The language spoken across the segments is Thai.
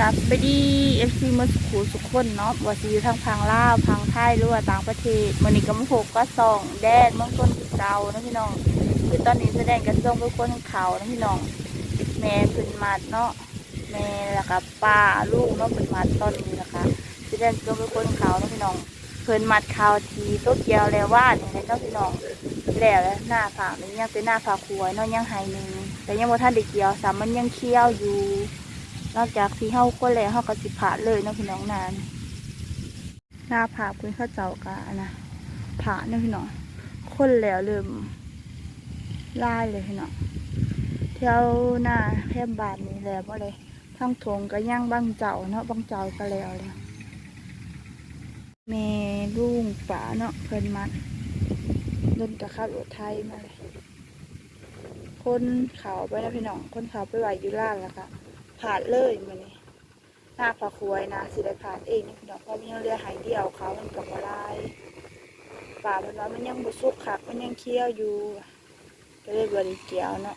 กับไปดีเอฟซีมาสุขุสุขคนเนาะว่าซีอยู่ทางพังลาวพังไทยหรือว่าต่างประเทศมันนี้ก็มาพบก็ส่องแดนเมืองต้นคือเก่านะพี่น้องคือตอนนี้แสดงกันส่งไปคนเขานะพี่น้องแม่เพิ่นมัดเนาะแม่แล้วก็ป้าลูกเนาะเพิ่นมัดตอนนี้นะคะแสดงส่งไปคนเขานะพี่น้องเพิ่นมัดข่าวทีโตเกียวแล้วว่าเนี่ยเนาะพี่น้องแล้วแล้วหน้าผากนี่ยังเป็นหน้าผากขวยเนาะยังหายหนึ่งแต่ยังบ่ทันได้เกียวสามมันยังเคี้ยวอยู่ นอกจากที่เฮาคนแล้วเฮาก็สิผ่าเลยเนาะพี่น้องนานหน้าผากเพิ่นเข้าเจ้ากะนะผ่าเนาะพี่น้องคนแล้วเริ่มลายเลยพี่น้องแถวหน้าแคบบานนี่แล้วบ่เลยทั้งทงก็ย่างบางเจ้าเนาะบางเจ้าก็แล้วเลยแม่ลุงป๋าเนาะเพิ่นมันรถกับขับรถไทยมาเลยคนเขาไปนะพี่น้อง คนเขาไปไหวอยู่ล่างแล้วค่ะ ผ่านเลยมันนี่หน้าผักควยนะสิได้ผ่านเองนี่พี่น้องเพราะมันยังเรือหายเดียวเขามันกับอะไรป่ามันว่ามันยังบุสุกขักมันยังเคี้ยวอยู่ก็เลยบริเกียวเนาะ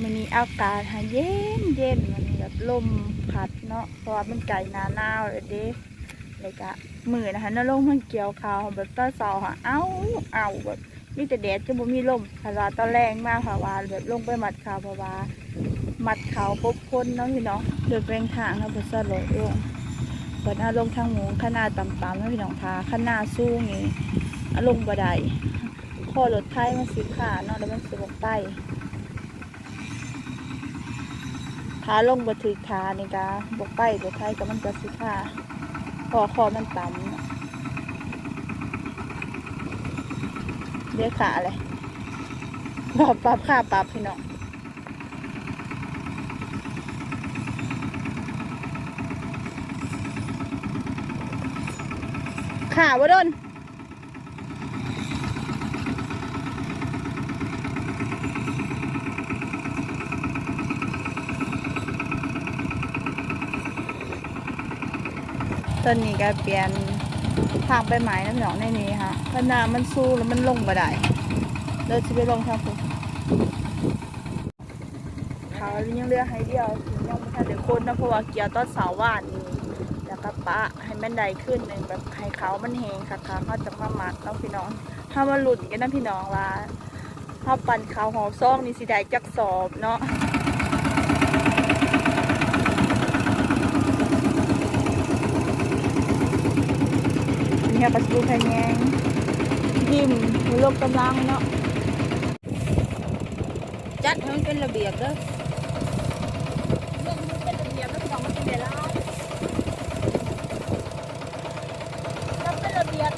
มันนี้อากาศหาเย็นเย็นมันนี้แบบลมพัดเนาะเพราะว่ามันไก่หนาหนาวเลยเด้เลยกะมือนะคะนลงมันเกี่ยวเขาแบบต้นเสาหะเอ้าเอาแบบ มีแต่แดดจะบ่มีลมพาราตอนแรงมากค่ะว่าแบบลงไปหมัดขาวเพราว่ามัดเขาพบคนเนาะพี่น้องเดินแปลงทางเนาะเพื่อสลดลงเปิดอาลงทางหมูขนาดต่ำๆเนาะพี่น้องทาขนาดสู้นี่อาลงบ่ได้ข้อรถไทยมันสีขาเนาะแล้วมันสีบกไปขาลงบ่ถือขานี่กะบกไปรถไทยก็มันจะสีขาคอคอมันต่ำ เนาเรียกขาอะไรปรับปรับขาปรับพี่น้องขาวะดนตอนนี้ก็เปลี่ยน ทางไปหมายน้ำหนองในนี้ค่ะพรามันสู้แล้วมันลงมาได้เราจะไปลงทางคุณเขายังเรือให้เดียวถึงยังไม่ทันเดี๋ยวคนนะเพราะว่าเกี่ยวต้นเสาว่านนี่แล้วก็ปะให้มันได้ขึ้นหนึ่งแบบให้เขามันแหงค่ะค่ะเขาจะมาหมักเน้องพี่น้องถ้ามาหลุดกันนะพี่น้องว่าถ้าปั่นเขาวหอมซ่องนี่สิได้จักสอบเนาะ เนี่ยประตูพะแงยิ้มลมกำลังเนาะจัดให้มันเป็นระเบียบเด้อลมมันเป็นระเบียบแล้วพี่น้องมันเป็นเวลาถ้าเป็นระเบียบ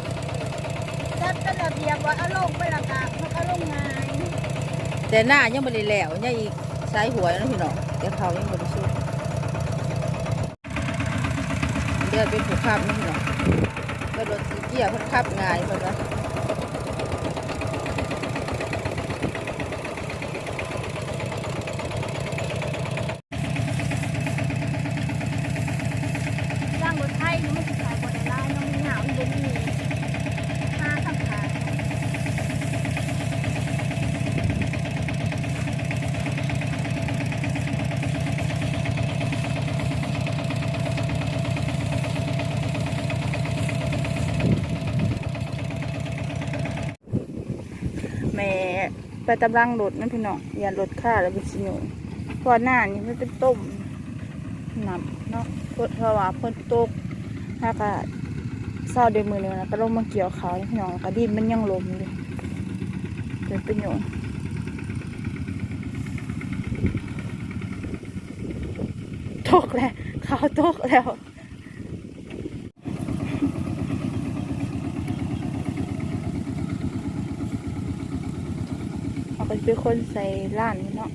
ถ้าเป็นระเบียบว่าเอาลงไปและกะมันก็ลงง่ายแต่หน้ายังไม่ได้แล้วยังอีกสายหัวนะพี่น้องแต่เขายังไม่ได้สู้เดี๋ยวเป็นผู้ขับนะพี่น้องก็รถ สีเกียร์เพิ่นขับง่ายเพิ่นว่า ร่างรถไทยนี่มันสิขายบนไลน์น้องมีหนาวมันบ่มีค่าทำขาย แม่ไปตำลังรถนั่นพี่น้องอย่ารถค่าแล้วไปสิโยนเพราะหน้านี่มันเป็นต้มน้ำเนาะเพิ่นเพราะว่าเพิ่นตกถ้าก็เศร้าเดือนมือหนึงแล้วก็ลงมาเกี่ยวเขาพี่น้องแล้วก็ดินมันยังลมอยู่เป็นประโยชน์ตกแล้วเขาตกแล้ว เอาไปเป็นคนใส่ล้านเนาะ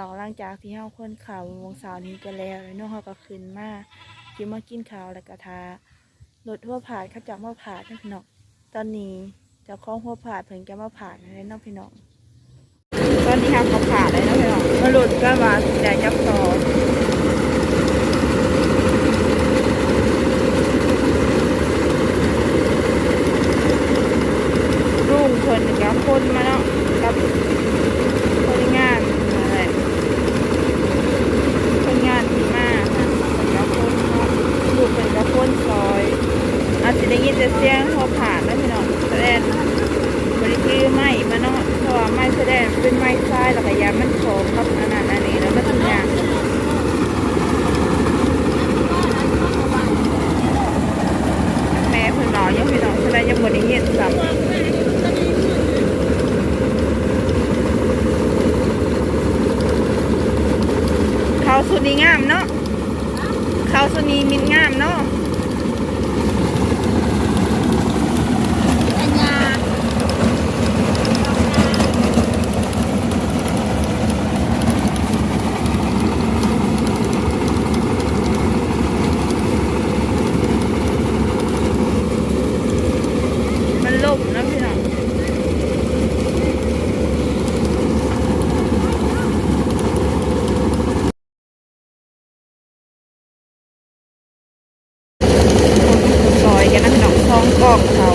น้องหลังจากที่เฮาคนข่าววงสาวนี้ก็แล้วแล้วน้องเฮาก็ขึ้นมากินมากินข้าวแล้วก็ทารถหัวผาดเขาจับมาผาดนะพี่น้องตอนนี้เจ้าของหัวผาดเพิ่นจะมาผาดให้น้องพี่น้องตอนนี้ทำเขาผาดเลยนะพี่น้องมาหลุดก็ว่าสิได้จับต่อรุ่งเพิ่นกับคนมาเนาะกับคนงานอะไรคนงานที่มาค่ะกับคนเนาะลูกเพิ่นกับคนซอย อาจจะได้ยินแต่เสียงพอผ่านนะพี่น้องแสดงบริคือไม้มาเนาะเพราะว่าไม้ แดงเป็นไม้ทรายแล้วก็ยามันโฉมกับอัน กอเขา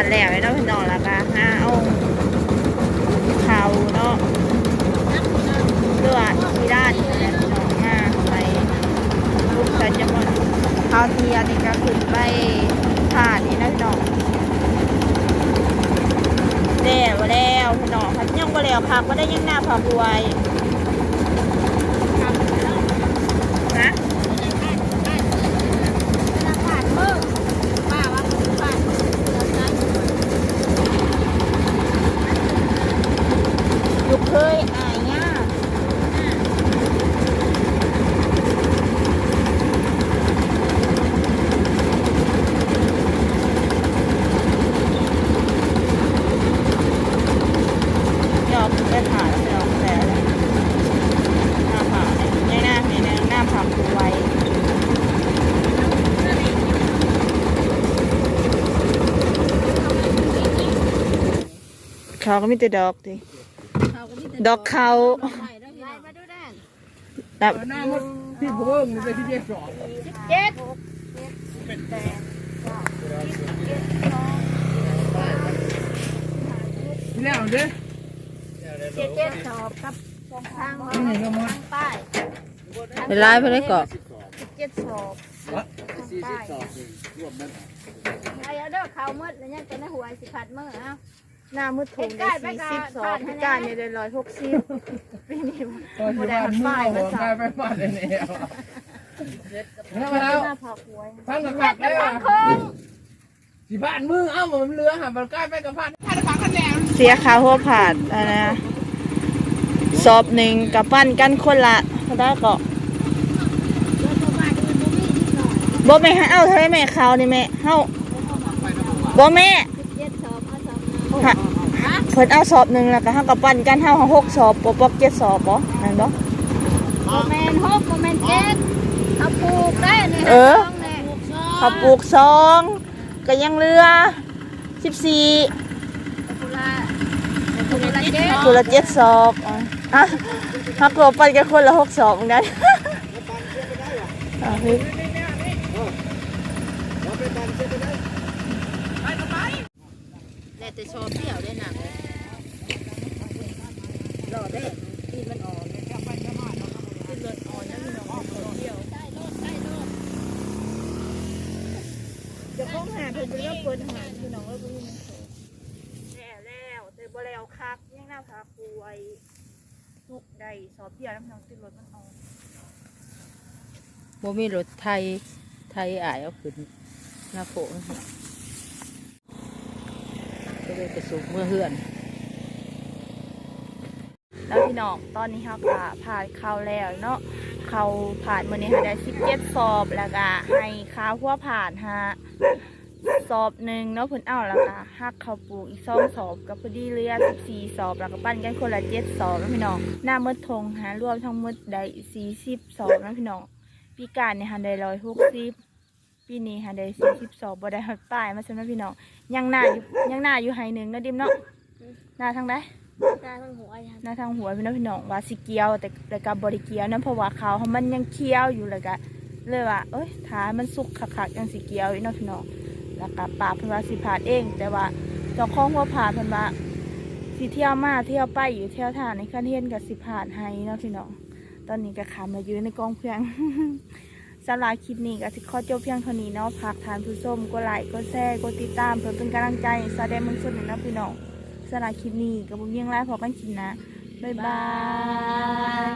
านแล้วเนาะพี่น้องล้วก็ห้าเอาเขาเนาะเลือดที่ด้านนี่แหละพี่น้องมาไปลูกใส่จะหมดเขาเทียนี่ก็ขึ้นไปผ่านนี่นะพี่น้องแล้วแล้วพี่น้องพันยังบ่แล้วพักก็ได้ยังหน้าพักไว้นะ ลูกเคยอายง่าเดี๋ยวไปผ่าแล้วเดี๋ยวแต่หน้าผาเนี่ยหน้าเนี่ยหน้าผาคูไว้ เขาก็มีแต่ดอกดิดอกเขามาดูด้านแบบหน้ามันพี่เพิ่งมันเป็นที่เจ็ดสองเจ็ดที่แล้วเด้เจ็ดเจ็ดสอบกับทางนี่ก็มาป้ายเป็นไรเพื่อนได้เกาะเจ็ดสอบป้ายไอ้เด้อเขาหมดแล้วยังจะในหัวสิพัดมือเอ้า หน้ามืดถุงได้สี่สิบสองพิการเนี่ยได้ร้อยหกสิบปีนี้ตอนที่บ้านมือหัวกายไปฟาดเลยเนี่ยแล้วมาแล้วหน้าผักหวยฟังกับผักได้ป่ะสิบ้านมือเอ้ามันเรือหันมันกายไปกับพันถ้าจะฟังกันแล้วเสียค่าหัวผาดอะนะสอบหนึ่งกับปั้นกันคนละได้ก็บ่แม่ให้เอาเท่าไรแม่เขานี่แม่เฮาบ่แม่ ฮะเพิ่นเอาสอบหนึ่งแล้วก็เฮากับปั้นกันเฮาหกสอบปปกเจ็ดสอบบ่นั่นบ่โมเมนหกโมเมนเจ็ดเขาปลูกได้เนี่ยเออเขาปลูกสองก็ยังเหลือสิบสี่กุลากุลาเจ็ดคนละเจ็ดสอบอะอะฮักโกปั้นกันคนละหกสอบเหมือนกันอะพี่ แล้วแต่ชอบเที่ยวได้หนักเลยรอได้ที่มันอ่อนจะพ้องหาเพิ่นเป็นเรื่องคนหาพี่น้องว่าบ่มีมันโสแล้วแล้วแต่บ่แล้วคักยังหน้าพาครูไอ้ทุกใดสอบเพียน้ำน้องติดรถมันออกบ่มีรถไทยไทยอายเอาขึ้นหน้าโผล่ก็ เลยกระสุกเมื่อเฮือนแล้วพี่น้องตอนนี้เฮาก็ผ่านเข้าแล้วเนาะเขาผ่านมือนี้ให้ได้17สอบแล้วก็ให้ค่าวหัวผ่านฮะสอบหนึ่งเนาะเพิ่นเอาแล้วก็ฮักเขาวปลูกอีกสองสอบกับพอดีเหลือ14สอบแล้วก็ปั้นกันคนละ7สอบแล้วพี่น้องหน้ามืดทงหารวมทั้งหมดได้40สอบแล้วพี่น้องปีการเนี่ยหันได้160 ปีนี้หันได้40สอบบ่ได้ฮอดป้ายมาซั่นเนาะพี่น้องยังหน้าอยู่ยังหน้าอยู่ไห้หนึงเนาะดิมเนาะหน้าทางใดตาทั้งหัวยันหน้าทางหัวพี่น้องพี่น้องว่าสิเกียวแต่แต่กับบริเกียวนั่นเพราะว่าเขาวเขามันยังเคี้ยวอยู่เลยกะเลยว่าเอ้ยท้ายมันสุกคักๆยังสิเกียวอีกเนาะพี่น้องแล้วก็ปากเพิ่นว่าสิผ่านเอง แต่ว่าเจ้าของหัวผ่านเพิ่นว่าสิเที่ยวมาเที่ยวไปอยู่เที่ยวทานในขั้นเทียนกับสิผ่านให้เนาะพี่น้องตอนนี้ก็ขามมาอยู่ในกองเพียง สำหรับคลิปนี้ก็สิขอจบเพียงเท่านี้เนาะฝากทานผู้ชมกดไลค์กดแชร์กดติดตามเพื่อเป็นกำลังใจแสดงมึงสุดหนึ่งนะพี่น้องสำหรับคลิปนี้กับบุญยังไล่พอกันชินนะบ๊ายบาย